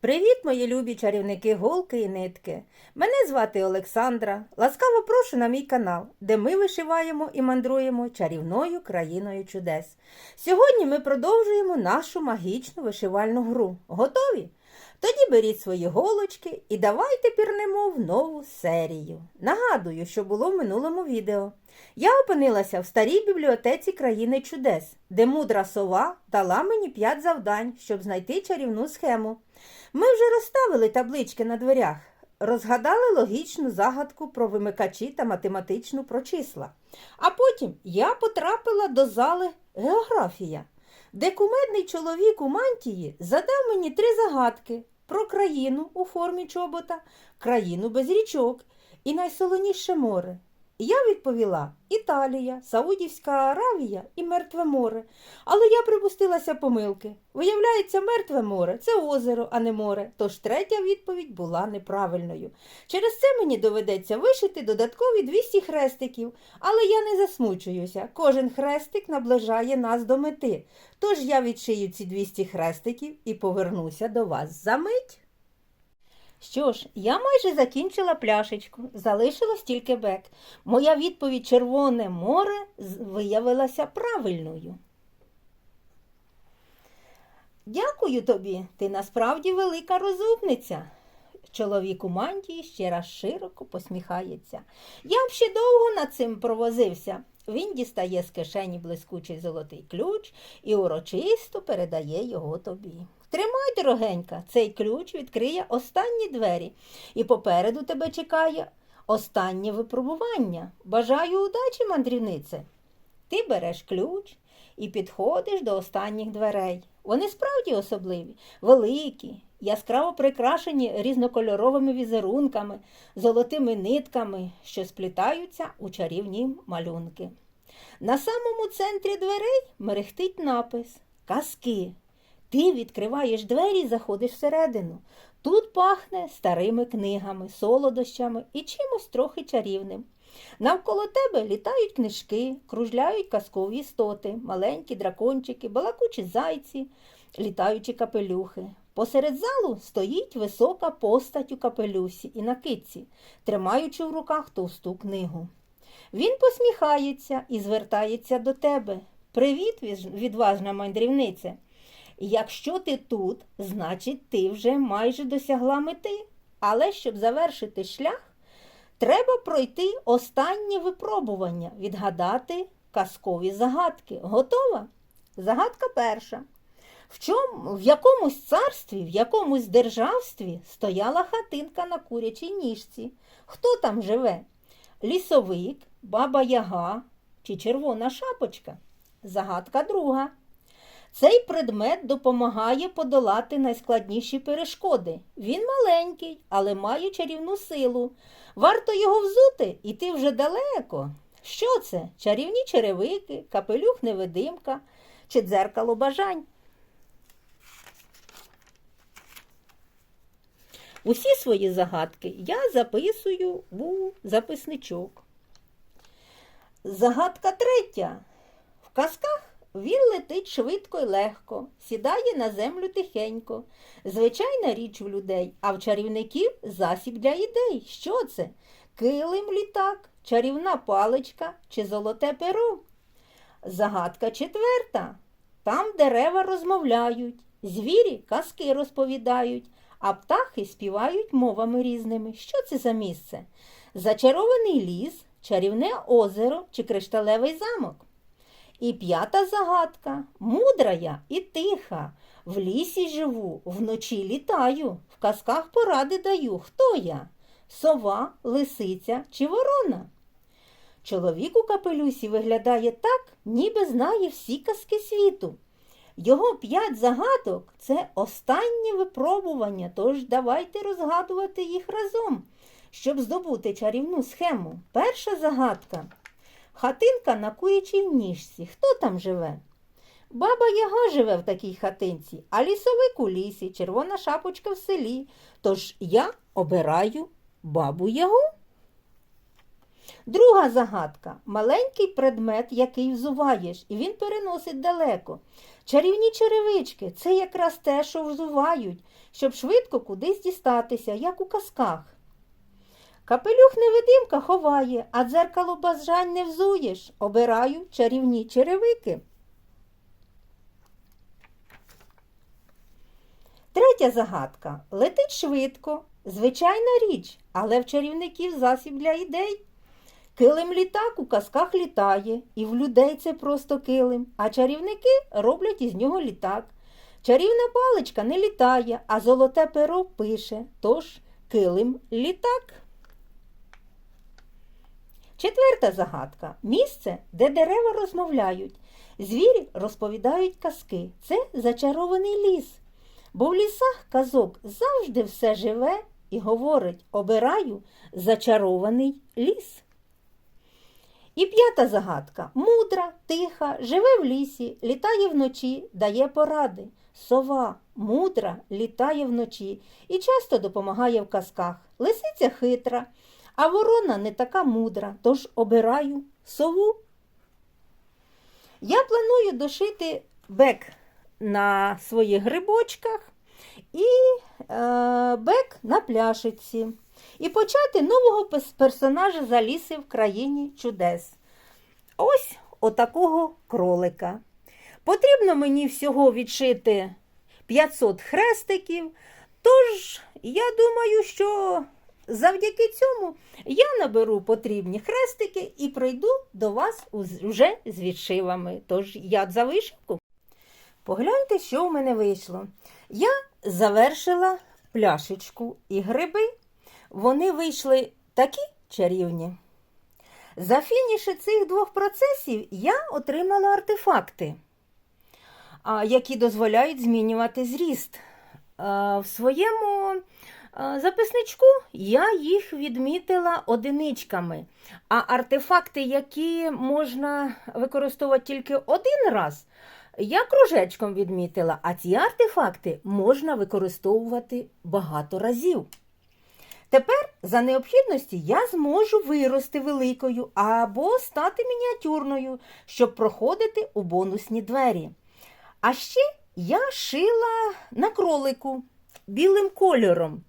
Привіт, мої любі чарівники голки і нитки. Мене звати Олександра. Ласкаво прошу на мій канал, де ми вишиваємо і мандруємо чарівною країною чудес. Сьогодні ми продовжуємо нашу магічну вишивальну гру. Готові? Тоді беріть свої голочки і давайте пірнемо в нову серію. Нагадую, що було в минулому відео. Я опинилася в старій бібліотеці країни чудес, де мудра сова дала мені п'ять завдань, щоб знайти чарівну схему. Ми вже розставили таблички на дверях, розгадали логічну загадку про вимикачі та математичну про числа. А потім я потрапила до зали географія, де кумедний чоловік у мантії задав мені три загадки про країну у формі чобота, країну без річок і найсолоніше море. Я відповіла Італія, Саудівська Аравія і Мертве море. Але я припустилася помилки. Виявляється, мертве море це озеро, а не море. Тож третя відповідь була неправильною. Через це мені доведеться вишити додаткові 200 хрестиків, але я не засмучуюся. Кожен хрестик наближає нас до мети. Тож я відшию ці 200 хрестиків і повернуся до вас за мить. Що ж, я майже закінчила пляшечку, залишилось тільки бек. Моя відповідь Червоне море виявилася правильною. Дякую тобі, ти насправді велика розумниця. Чоловік у мантії ще раз широко посміхається. Я б ще довго над цим провозився. Він дістає з кишені блискучий золотий ключ і урочисто передає його тобі. Тримай, дорогенька, цей ключ відкриє останні двері, і попереду тебе чекає останнє випробування. Бажаю удачі, мандрівнице. Ти береш ключ і підходиш до останніх дверей. Вони справді особливі, великі, яскраво прикрашені різнокольоровими візерунками, золотими нитками, що сплітаються у чарівні малюнки. На самому центрі дверей мерехтить напис Казки. Ти відкриваєш двері і заходиш всередину. Тут пахне старими книгами, солодощами і чимось трохи чарівним. Навколо тебе літають книжки, кружляють казкові істоти, маленькі дракончики, балакучі зайці, літаючі капелюхи. Посеред залу стоїть висока постать у капелюсі і на китці, тримаючи в руках товсту книгу. Він посміхається і звертається до тебе. Привіт, відважна мандрівниця. Якщо ти тут, значить ти вже майже досягла мети. Але щоб завершити шлях, треба пройти останнє випробування, відгадати казкові загадки. Готова? Загадка перша. В, чому, в якомусь царстві, в якомусь державстві стояла хатинка на курячій ніжці. Хто там живе? Лісовик, баба Яга чи червона шапочка? Загадка друга. Цей предмет допомагає подолати найскладніші перешкоди. Він маленький, але має чарівну силу. Варто його взути, і ти вже далеко. Що це? Чарівні черевики, капелюх невидимка чи дзеркало бажань? Усі свої загадки я записую у записничок. Загадка третя. В казках він летить швидко й легко, сідає на землю тихенько. Звичайна річ у людей, а в чарівників засіб для ідей. Що це? Килим літак, чарівна паличка чи золоте перо? Загадка четверта. Там дерева розмовляють, звірі казки розповідають, а птахи співають мовами різними. Що це за місце? Зачарований ліс, чарівне озеро чи кришталевий замок. І п'ята загадка мудра я і тиха. В лісі живу, вночі літаю, в казках поради даю. Хто я? Сова, лисиця чи ворона? Чоловік у капелюсі виглядає так, ніби знає всі казки світу. Його п'ять загадок це останнє випробування, тож давайте розгадувати їх разом, щоб здобути чарівну схему. Перша загадка. Хатинка на курячій ніжці. Хто там живе? Баба Яга живе в такій хатинці, а лісовик у лісі, червона шапочка в селі. Тож я обираю бабу Ягу. Друга загадка маленький предмет, який взуваєш, і він переносить далеко. Чарівні черевички це якраз те, що взувають, щоб швидко кудись дістатися, як у казках. Капелюх невидимка ховає, а дзеркало бажань не взуєш. Обираю чарівні черевики. Третя загадка. Летить швидко, звичайна річ, але в чарівників засіб для ідей. Килим літак у казках літає, і в людей це просто килим, а чарівники роблять із нього літак. Чарівна паличка не літає, а золоте перо пише, тож килим літак. Четверта загадка. Місце, де дерева розмовляють. Звірі розповідають казки. Це зачарований ліс. Бо в лісах казок завжди все живе і говорить обираю зачарований ліс. І п'ята загадка. Мудра, тиха, живе в лісі, літає вночі, дає поради. Сова, мудра, літає вночі і часто допомагає в казках. Лисиця хитра, а ворона не така мудра, тож обираю сову. Я планую дошити бек на своїх грибочках і е, бек на пляшиці. І почати нового персонажа заліси в країні чудес. Ось отакого кролика. Потрібно мені всього відшити 500 хрестиків. Тож, я думаю, що завдяки цьому я наберу потрібні хрестики і прийду до вас вже з відшивами. Тож я за вишивку. Погляньте, що в мене вийшло. Я завершила пляшечку і гриби. Вони вийшли такі чарівні. За фініші цих двох процесів я отримала артефакти, які дозволяють змінювати зріст. В своєму записничку я їх відмітила одиничками. А артефакти, які можна використовувати тільки один раз, я кружечком відмітила, а ці артефакти можна використовувати багато разів. Тепер за необхідності я зможу вирости великою або стати мініатюрною, щоб проходити у бонусні двері. А ще я шила на кролику білим кольором.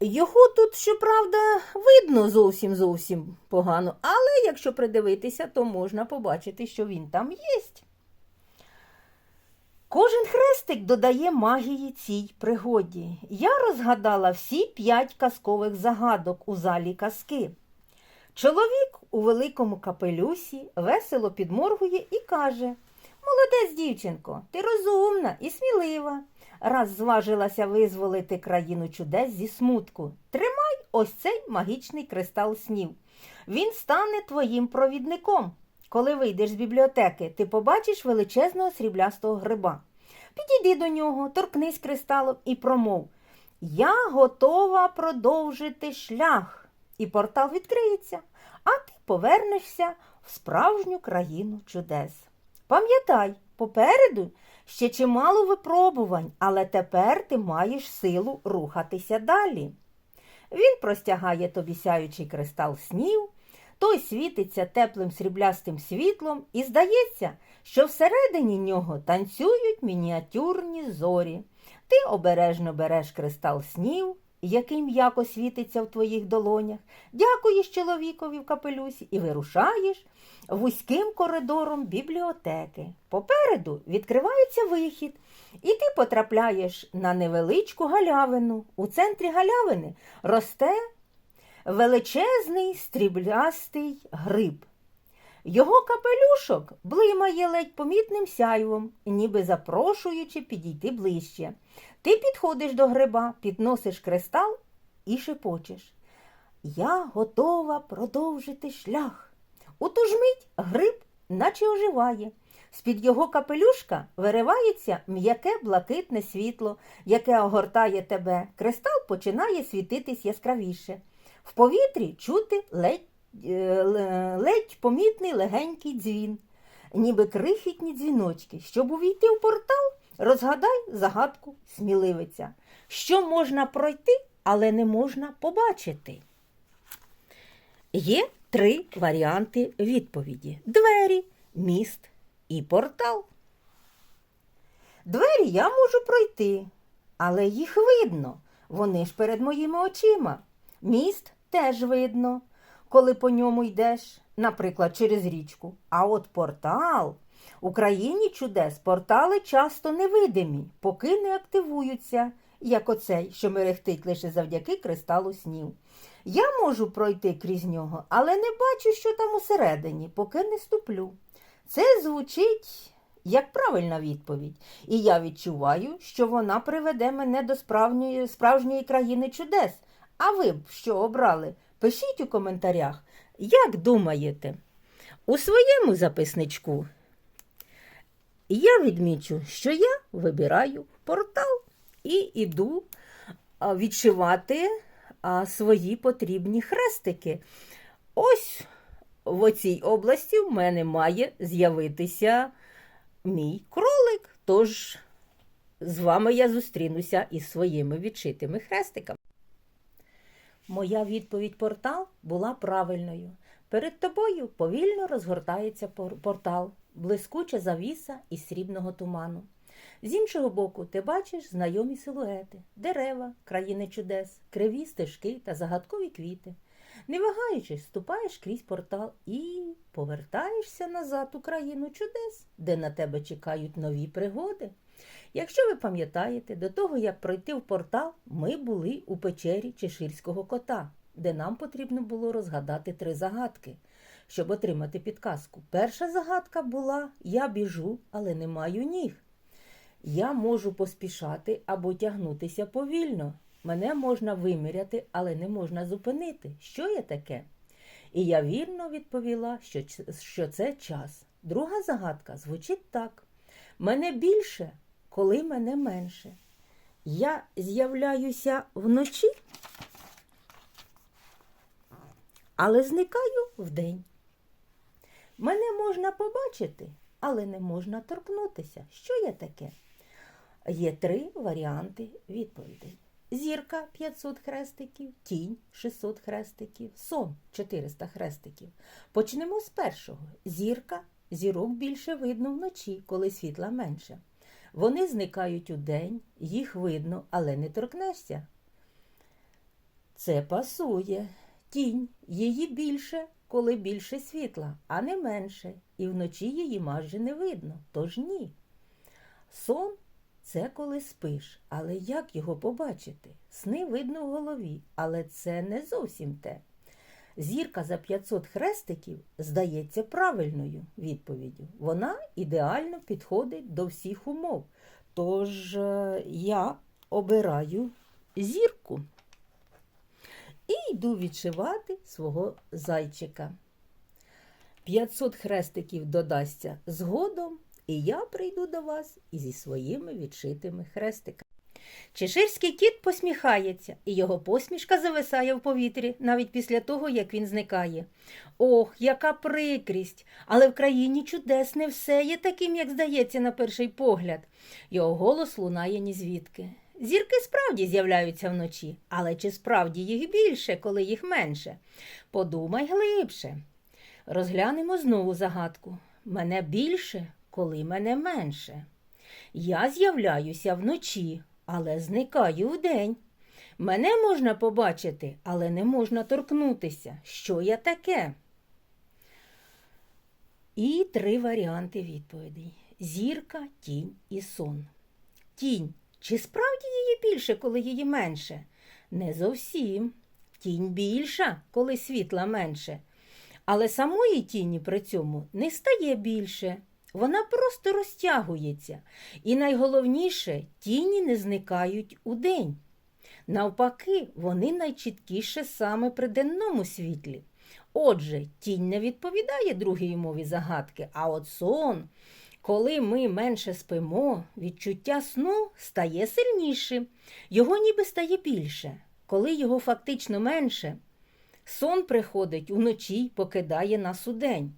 Його тут, щоправда, видно зовсім зовсім погано, але якщо придивитися, то можна побачити, що він там є. Кожен хрестик додає магії цій пригоді. Я розгадала всі п'ять казкових загадок у залі казки. Чоловік у великому капелюсі весело підморгує і каже: Молодець, дівчинко, ти розумна і смілива. Раз зважилася визволити країну чудес зі смутку. Тримай ось цей магічний кристал снів. Він стане твоїм провідником. Коли вийдеш з бібліотеки, ти побачиш величезного сріблястого гриба. Підійди до нього, торкнись кристалом і промов. Я готова продовжити шлях. І портал відкриється, а ти повернешся в справжню країну чудес. Пам'ятай, попереду ще чимало випробувань, але тепер ти маєш силу рухатися далі. Він простягає тобі сяючий кристал снів, той світиться теплим сріблястим світлом, і здається, що всередині нього танцюють мініатюрні зорі. Ти обережно береш кристал снів, який м'яко світиться в твоїх долонях, дякуєш чоловікові в капелюсі і вирушаєш вузьким коридором бібліотеки. Попереду відкривається вихід, і ти потрапляєш на невеличку галявину. У центрі галявини росте величезний стріблястий гриб. Його капелюшок блимає ледь помітним сяйвом, ніби запрошуючи підійти ближче. Ти підходиш до гриба, підносиш кристал і шепочеш. Я готова продовжити шлях. У ту ж мить гриб наче оживає. З-під його капелюшка виривається м'яке блакитне світло, яке огортає тебе. Кристал починає світитись яскравіше. В повітрі чути ледь, е, ледь помітний легенький дзвін, ніби крихітні дзвіночки. Щоб увійти в портал, розгадай загадку сміливиця. Що можна пройти, але не можна побачити. Є три варіанти відповіді: двері, міст і портал. Двері я можу пройти, але їх видно. Вони ж перед моїми очима. Міст теж видно, коли по ньому йдеш, наприклад, через річку. А от портал у країні чудес портали часто невидимі, поки не активуються, як оцей, що мерехтить лише завдяки кристалу снів. Я можу пройти крізь нього, але не бачу, що там усередині, поки не ступлю. Це звучить як правильна відповідь, і я відчуваю, що вона приведе мене до справжньої, справжньої країни чудес. А ви б що обрали? Пишіть у коментарях, як думаєте? У своєму записничку я відмічу, що я вибираю портал і іду відшивати свої потрібні хрестики. Ось в оцій області в мене має з'явитися мій кролик. Тож з вами я зустрінуся із своїми відшитими хрестиками. Моя відповідь портал була правильною. Перед тобою повільно розгортається портал, блискуча завіса із срібного туману. З іншого боку, ти бачиш знайомі силуети, дерева, країни чудес, криві стежки та загадкові квіти. Не вагаючись, ступаєш крізь портал і повертаєшся назад у країну чудес, де на тебе чекають нові пригоди. Якщо ви пам'ятаєте, до того, як пройти в портал, ми були у печері Чеширського кота, де нам потрібно було розгадати три загадки, щоб отримати підказку. Перша загадка була Я біжу, але не маю ніг. Я можу поспішати або тягнутися повільно. Мене можна виміряти, але не можна зупинити. Що є таке? І я вірно відповіла, що, що це час. Друга загадка звучить так: мене більше, коли мене менше. Я з'являюся вночі, але зникаю вдень. Мене можна побачити, але не можна торкнутися. Що є таке? Є три варіанти відповідей. Зірка 500 хрестиків, тінь 600 хрестиків, сон 400 хрестиків. Почнемо з першого. Зірка. Зірок більше видно вночі, коли світла менше. Вони зникають у день, їх видно, але не торкнешся. Це пасує. Тінь. Її більше, коли більше світла, а не менше. І вночі її майже не видно, тож ні. Сон це коли спиш, але як його побачити? Сни видно в голові, але це не зовсім те. Зірка за 500 хрестиків здається правильною відповіддю. Вона ідеально підходить до всіх умов. Тож е, я обираю зірку і йду відшивати свого зайчика. 500 хрестиків додасться згодом, і я прийду до вас зі своїми відшитими хрестиками. Чеширський кіт посміхається, і його посмішка зависає в повітрі навіть після того, як він зникає. Ох, яка прикрість! Але в країні чудес не все є таким, як здається на перший погляд. Його голос лунає ні звідки. Зірки справді з'являються вночі, але чи справді їх більше, коли їх менше? Подумай глибше. Розглянемо знову загадку. Мене більше, коли мене менше. Я з'являюся вночі, але зникаю вдень. Мене можна побачити, але не можна торкнутися. Що я таке? І три варіанти відповідей: зірка, тінь і сон. Тінь. Чи справді її більше, коли її менше? Не зовсім. Тінь більша, коли світла менше. Але самої тіні при цьому не стає більше. Вона просто розтягується. І найголовніше, тіні не зникають у день. Навпаки, вони найчіткіше саме при денному світлі. Отже, тінь не відповідає другій умові загадки, а от сон. Коли ми менше спимо, відчуття сну стає сильнішим, його ніби стає більше. Коли його фактично менше, сон приходить уночі й покидає нас удень.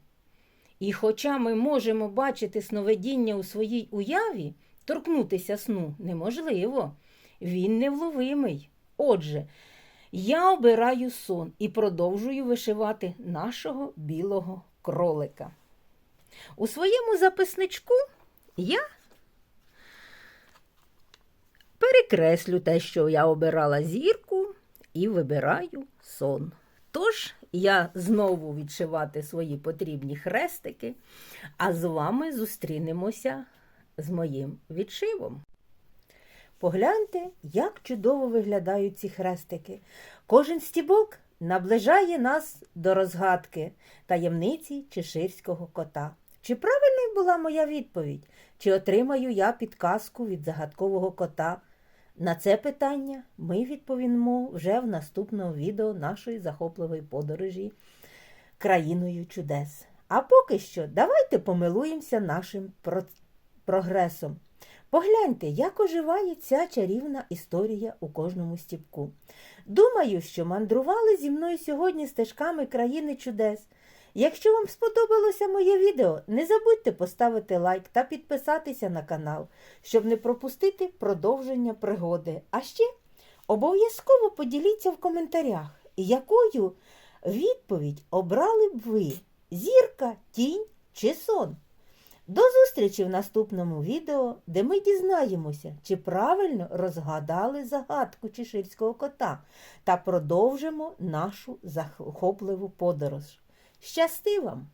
І хоча ми можемо бачити сновидіння у своїй уяві, торкнутися сну неможливо. Він невловимий. Отже, Я обираю сон і продовжую вишивати нашого білого кролика. У своєму записничку я перекреслю те, що я обирала зірку, і вибираю сон. Тож я знову відшивати свої потрібні хрестики, а з вами зустрінемося з моїм відшивом. Погляньте, як чудово виглядають ці хрестики. Кожен стібок наближає нас до розгадки таємниці чеширського кота. Чи правильною була моя відповідь? Чи отримаю я підказку від загадкового кота? На це питання ми відповімо вже в наступному відео нашої захопливої подорожі країною чудес. А поки що давайте помилуємося нашим про- прогресом. Погляньте, як оживає ця чарівна історія у кожному стіпку. Думаю, що мандрували зі мною сьогодні стежками країни чудес. Якщо вам сподобалося моє відео, не забудьте поставити лайк та підписатися на канал, щоб не пропустити продовження пригоди. А ще обов'язково поділіться в коментарях, якою відповідь обрали б ви зірка, тінь чи сон. До зустрічі в наступному відео, де ми дізнаємося, чи правильно розгадали загадку чеширського кота та продовжимо нашу захопливу подорож. Щасти вам!